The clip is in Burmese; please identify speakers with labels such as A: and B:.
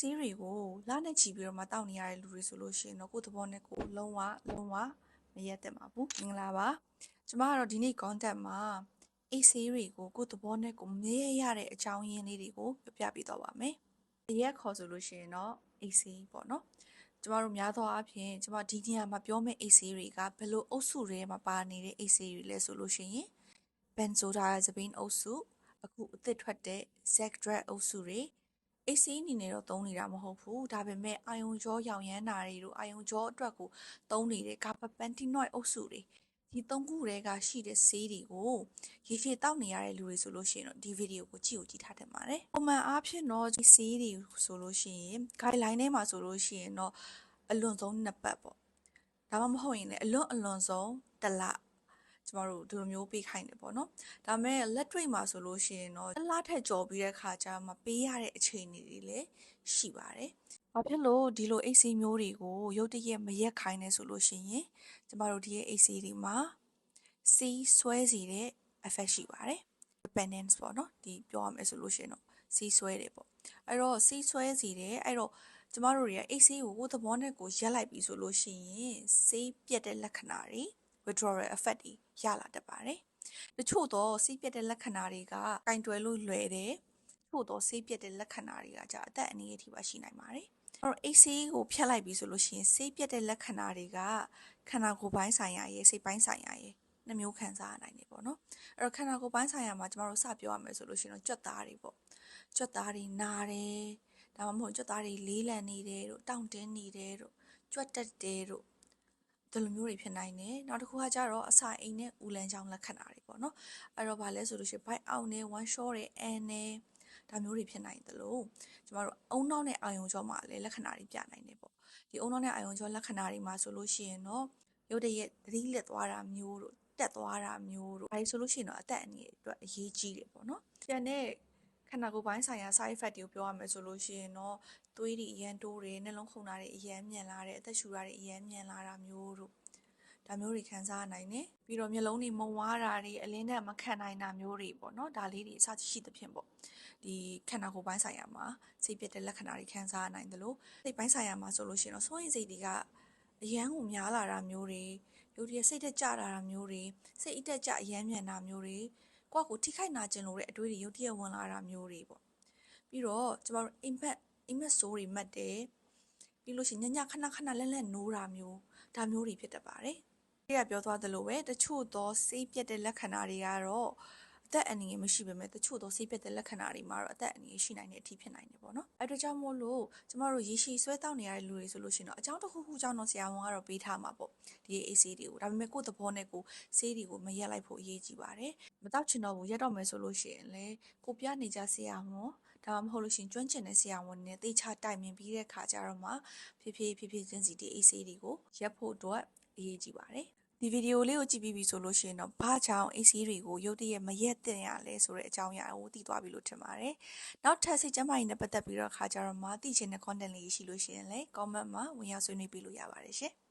A: ဆေးတွေကိုလနဲ့ချီပြီးတော့မှတောက်နေရတဲ့လူတွေဆိုလို့ရှိရင်တော့ကိုယ့်သဘောနဲ့ကိုယ်လုံးဝလုံးဝမရက်သက်ပါဘူးမင်္ဂလာပါကျမကတော့ဒီနေ့ content မှာအေးဆေးတွေကိုကိုယ့်သဘောနဲ့ကိုယ်မရရတဲ့အကြောင်းရင်းလေးတွေကိုပြပြပေးတော့ပါမယ်အရက်ခေါ်ဆိုလို့ရှိရင်တော့အေးဆေးပေါ့နော်ကျမတို့များသောအားဖြင့်ကျမဒီနေရာမှာပြောမယ့်အေးဆေးတွေကဘယ်လိုအုပ်စုတွေမှာပါနေတဲ့အေးဆေးတွေလဲဆိုလို့ရှိရင် benzodiazepine အုပ်စုအခုအသစ်ထွက်တဲ့ Zac drug အုပ်စုတွေ အေးဆေးအနေနဲ့တော့သုံးနေတာမဟုတ်ဘူးဒါပေမဲ့အာယုံကြောရောင်ရမ်းတာတွေတို့အာယုံကြောအတွက်ကိုသုံးနေတဲ့ gabapentinoid အုပ်စုတွေဒီသုံးခုတည်းကရှိတဲ့ဆေးတွေကိုရေရှည်တောက်နေရတဲ့လူတွေဆိုလို့ရှိရင်တော့ဒီဗီဒီယိုကိုကြည့်ကိုကြည့်ထားတင်ပါတယ်။ပုံမှန်အားဖြင့်တော့ဒီဆေးတွေဆိုလို့ရှိရင် guideline ထဲမှာဆိုလို့ရှိရင်တော့အလွန်ဆုံးနှစ်ပတ်ပေါ့။ဒါမှမဟုတ်ရင်လည်းအလွန်အလွန်ဆုံးတစ်လ ကျမတို့ဒီလိုမျိုးပေးခိုင်းတယ်ပေါ့နော်ဒါပေမဲ့လက်တွေ့မှာဆိုလို့ရှိရင်တော့တစ်လားထက်ကြော်ပြီးတဲ့ခါကျမှပေးရတဲ့အခြေအနေတွေလည်းရှိပါတယ်ဘာဖြစ်လို့ဒီလို AC မျိုးတွေကိုရုတ်တရက်မရက်ခိုင်းနေဆိုလို့ရှိရင်ကျမတို့ဒီရဲ့ AC တွေမှာ C ဆွဲစီတဲ့ effect ရှိပါတယ် dependence ပေါ့နော်ဒီပြောရမယ်ဆိုလို့ရှိရင်တော့ C ဆွဲတယ်ပေါ့အဲ့တော့ C ဆွဲစီတယ်အဲ့တော့ကျမတို့တွေက AC ကိုကိုယ်သဘောနဲ့ကိုရက်လိုက်ပြီဆိုလို့ရှိရင်ဆေးပြက်တဲ့လက္ခဏာတွေ withdrawal effect တွေရလာတတ်ပါတယ်။တချို့တော့ဆေးပြတ်တဲ့လက္ခဏာတွေကကင်တွယ်လို့လွယ်တယ်။ထို့တော့ဆေးပြတ်တဲ့လက္ခဏာတွေကじゃအသက်အန္တရာယ်ထိပါရှိနိုင်ပါတယ်။အဲ့တော့ AC ကိုဖျက်လိုက်ပြီဆိုလို့ရှိရင်ဆေးပြတ်တဲ့လက္ခဏာတွေကခန္ဓာကိုယ်ပိုင်းဆိုင်ရာရဲ့စိတ်ပိုင်းဆိုင်ရာရဲ့နှမျိုးခံစားရနိုင်တယ်ပေါ့နော်အဲ့တော့ခန္ဓာကိုယ်ပိုင်းဆိုင်ရာမှာကျမတို့စပြောရမယ်ဆိုလို့ရှိရင်တော့ကြွက်သားတွေပေါ့ကြွက်သားတွေနာတယ်ဒါမှမဟုတ်ကြွက်သားတွေလေးလံနေတယ်တို့တောင့်တင်းနေတယ်တို့ကြွက်တက်တယ်တို့ ဒီလိုမျိုးတွေဖြစ်နိုင်တယ်နောက်တစ်ခုကကြတော့အစာအိမ်နဲ့ဦးလန်းချောင်းလက္ခဏာတွေပေါ့နော်အဲ့တော့ဗာလဲဆိုလို့ရှိရင် bite out နဲ့ one shot နဲ့ and နဲ့ဒါမျိုးတွေဖြစ်နိုင်တယ်လို့ကျမတို့အုံနောက်နဲ့အာယုံကြောမှာလည်းလက္ခဏာတွေပြနိုင်တယ်ပေါ့ဒီအုံနောက်နဲ့အာယုံကြောလက္ခဏာတွေမှာဆိုလို့ရှိရင်တော့ရုတ်တရက်သတိလက်သွားတာမျိုးတို့တက်သွားတာမျိုးတို့ဒါဆိုလို့ရှိရင်တော့အသက်အန္တရာယ်အတွက်အရေးကြီးတယ်ပေါ့နော်ကျန်တဲ့ ခန္ဓာကိုယ်ပိုင်းဆိုင်ရာ side effect တွေကိုပြောရမယ်ဆိုလို့ရှိရင်တော့သွေးတွေအရန်တိုးတယ်နှလုံးခုန်တာတွေအရန်မြန်လာတယ်အသက်ရှူတာတွေအရန်မြန်လာတာမျိုးတို့ဒါမျိုးတွေခံစားနိုင်တယ်ပြီးတော့မျက်လုံးတွေမုံဝါးတာတွေအလင်းနဲ့မခံနိုင်တာမျိုးတွေပေါ့နော်ဒါလေးတွေအစရှိသဖြင့်ပေါ့ဒီခန္ဓာကိုယ်ပိုင်းဆိုင်ရာမှာစိတ်ပြတ်တဲ့လက္ခဏာတွေခံစားနိုင်တယ်လို့စိတ်ပိုင်းဆိုင်ရာမှာဆိုလို့ရှိရင်တော့စိုးရိမ်စိတ်တွေကအရန်ကိုများလာတာမျိုးတွေရုပ်တရက်စိတ်တက်ကြတာမျိုးတွေစိတ်အတက်ကြအရန်မြန်တာမျိုးတွေ ကိုယ့်ကိုထိခိုက်နာကျင်လို့တဲ့အတွေးတွေရုပ်တရက်ဝင်လာတာမျိုးတွေပေါ့ပြီးတော့ကျမတို့ impact impact ဆိုးတွေမှတ်တယ်ပြီးလို့ရှိရင်ညညခဏခဏလက်လက်နိုးတာမျိုးဒါမျိုးတွေဖြစ်တတ်ပါတယ်။ဒီကပြောသွားသလိုပဲတချို့သောဆေးပြတ်တဲ့လက္ခဏာတွေကတော့အ သက်အန္တရာယ်မရှိပေမဲ့တချို့သောဆေးပြတ်တဲ့လက္ခဏာတွေမှာတော့အသက်အန္တရာယ်ရှိနိုင်တဲ့အထိဖြစ်နိုင်တယ်ပေါ့နော်။အဲဒါကြောင့်မို့လို့ကျမတို့ရေရှည်ဆွဲတောက်နေရတဲ့လူတွေဆိုလို့ရှိရင်တော့အကြောင်းတစ်ခုခုကြောင့်တော့ဆရာဝန်ကတော့ပေးထားမှာပေါ့ဒီအေးဆေးတွေကိုဒါပေမဲ့ကိုယ့်သဘောနဲ့ကိုဆေးတွေကိုမရက်လိုက်ဖို့အရေးကြီးပါတယ်။မတောက်ချင်တော့ဘူးရက်တော့မယ်ဆိုလို့ရှိရင်လေကိုပြနေကြဆရာဝန်ဒါမှမဟုတ်လို့ရှင်ကျွမ်းကျင်တဲ့ဆရာဝန်နဲ့တေချာတိုင်ပင်ပြီးတဲ့ခါကျတော့မှဖြည်းဖြည်းဖြည်းဖြည်းချင်းစီဒီအေးဆေးတွေကိုရက်ဖို့အတွက်အရေးကြီးပါတယ် ဒီဗီဒီယိုလေးကိုကြည့်ပြီးပြီဆိုလို့ရှိရင်တော့ဘာကြောင့် AC တွေကိုရုတ်တရက်မရက်တင်ရလဲဆိုတဲ့အကြောင်းအရာကိုသိသွားပြီလို့ထင်ပါတယ်။နောက်ထပ်စိတ်ကျမ်းမာရေးနဲ့ပတ်သက်ပြီးတော့ခါကြတော့မှသိချင်တဲ့ content လေးရှိလို့ရှိရင်လည်း comment မှာဝင်ရောက်ဆွေးနွေးပေးလို့ရပါတယ်ရှင်။